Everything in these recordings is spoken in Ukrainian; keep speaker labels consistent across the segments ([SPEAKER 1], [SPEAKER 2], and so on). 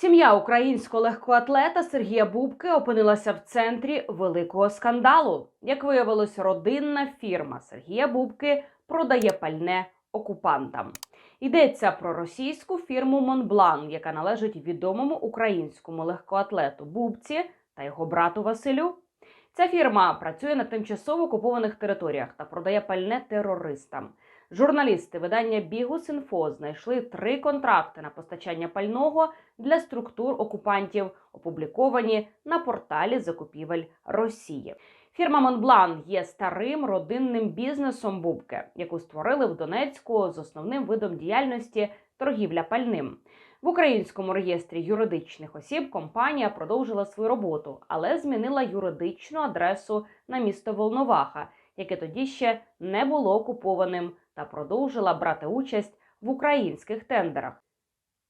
[SPEAKER 1] Сім'я українського легкоатлета Сергія Бубки опинилася в центрі великого скандалу. Як виявилось, родинна фірма Сергія Бубки продає пальне окупантам. Йдеться про російську фірму Монблан, яка належить відомому українському легкоатлету Бубці та його брату Василю. Ця фірма працює на тимчасово окупованих територіях та продає пальне терористам. Журналісти видання Бігус.Інфо знайшли три контракти на постачання пального для структур окупантів, опубліковані на порталі закупівель Росії. Фірма Монблан є старим родинним бізнесом Бубки, яку створили в Донецьку з основним видом діяльності торгівля пальним. В українському реєстрі юридичних осіб компанія продовжила свою роботу, але змінила юридичну адресу на місто Волноваха, яке тоді ще не було окупованим, та продовжила брати участь в українських тендерах.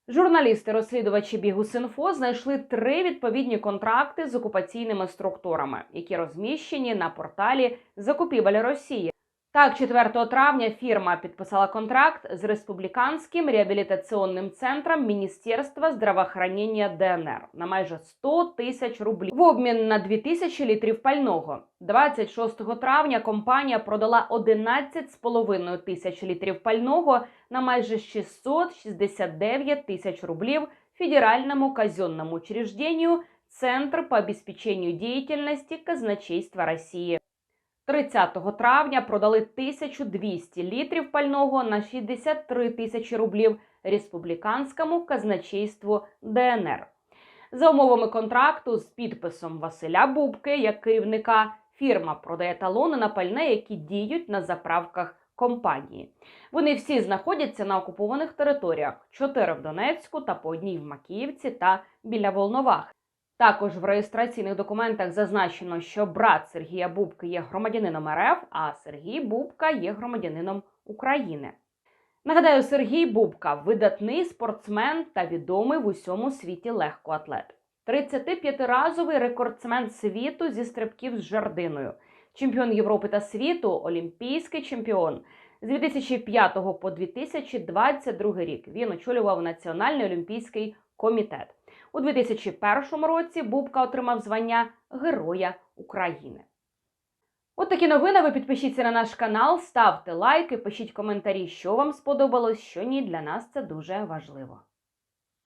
[SPEAKER 1] Журналісти-розслідувачі Бігус.Інфо знайшли три відповідні контракти з окупаційними структурами, які розміщені на порталі закупівель Росії. Так, 4 травня фірма підписала контракт з республіканським реабілітаційним центром Міністерства здравоохранення ДНР на майже 100 тисяч рублів в обмін на 2000 літрів пального. 26 травня компанія продала 11,5 тисяч літрів пального на майже 669 тисяч рублів федеральному казенному учреждению Центр по обеспечению деятельности казначейства Росії. 30 травня продали 1200 літрів пального на 63 тисячі рублів республіканському казначейству ДНР. За умовами контракту з підписом Василя Бубки як керівника, фірма продає талони на пальне, які діють на заправках компанії. Вони всі знаходяться на окупованих територіях: чотири в Донецьку та по одній в Макіївці та біля Волновахи. Також в реєстраційних документах зазначено, що брат Сергія Бубки є громадянином РФ, а Сергій Бубка є громадянином України. Нагадаю, Сергій Бубка видатний спортсмен та відомий в усьому світі легкоатлет. 35-разовий рекордсмен світу зі стрибків з жердиною, чемпіон Європи та світу, олімпійський чемпіон. З 2005 по 2022 рік він очолював Національний олімпійський комітет. У 2001 році Бубка отримав звання Героя України. От такі новини. Ви підпишіться на наш канал, ставте лайки, пишіть коментарі, що вам сподобалось, що ні. Для нас це дуже важливо.